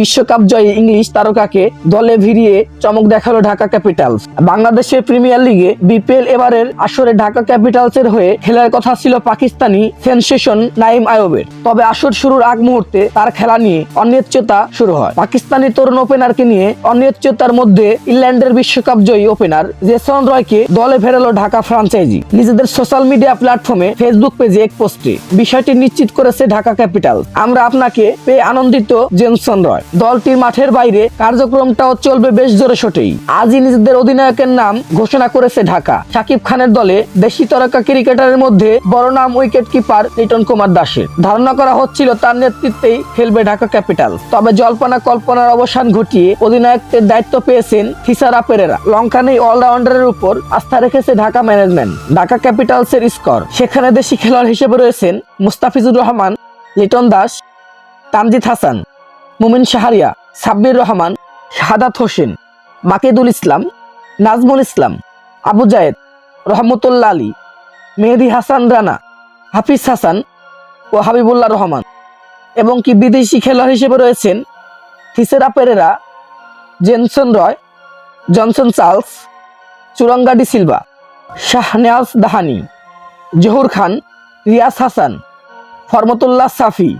বিশ্বকাপ জয়ী ইংলিশ তারকাকে দলে ভিড়িয়ে চমক দেখাল ঢাকা ক্যাপিটালস। বাংলাদেশের প্রিমিয়ার লিগে বিপিএল এবারের আসরে ঢাকা ক্যাপিটালসের হয়ে খেলার কথা ছিল পাকিস্তানি সেনসেশন নাইম আয়বের তবে আসর শুরুর আগ মুহূর্তে তার খেলা নিয়ে অনিশ্চয়তা শুরু হয়। পাকিস্তানি তরুণ ওপেনারকে নিয়ে অনিশ্চয়তার মধ্যে ইংল্যান্ডের বিশ্বকাপ জয়ী ওপেনার জেসন রয়কে দলে ফেরালো ঢাকা ফ্রাঞ্চাইজি। নিজেদের সোশ্যাল মিডিয়া প্ল্যাটফর্মে ফেসবুক পেজে এক পোস্টে বিষয়টি নিশ্চিত করেছে ঢাকা ক্যাপিটাল আমরা আপনাকে পেয়ে আনন্দিত জেনসন রয়। দলটির মাঠের বাইরে কার্যক্রমটাও চলবে বেশ জোরে সোটেই আজই নিজেদের অধিনায়কের নাম ঘোষণা করেছে ঢাকা। সাকিব খানের দলে দেশি তরকা ক্রিকেটারের মধ্যে বড় নাম উইকেট কিপার লিটন কুমার দাসের। ধারণা করা হচ্ছিল তার নেতৃত্বেই খেলবে ঢাকা ক্যাপিটাল তবে জল্পনা কল্পনার অবসান ঘটিয়ে অধিনায়কের দায়িত্ব পেয়েছেন থিসারা পেরেরা লঙ্কান এই অলরাউন্ডারের উপর আস্থা রেখেছে ঢাকা ম্যানেজমেন্ট। ঢাকা ক্যাপিটালসের স্কোর। সেখানে দেশি খেলোয়াড় হিসেবে রয়েছেন মুস্তাফিজুর রহমান, লিটন দাস তামজিদ হাসান। মুমিন শাহরিয়া, সাব্বির রহমান, শাহাদাত হোসেন, মাকিদুল ইসলাম, নাজমুল ইসলাম, আবু জায়েদ রহমতুল্লা আলী, মেহেদি হাসান রানা, হাফিজ হাসান ও হাবিবুল্লাহ রহমান এবং কি বিদেশি খেলোয়াড় হিসেবে রয়েছেন Thisara Perera, Jason Roy, Johnson Charles, Chaturanga de Silva Shahnawaz Dahani, Zahoor Khan, Riaz Hasan, Farmatullah Safi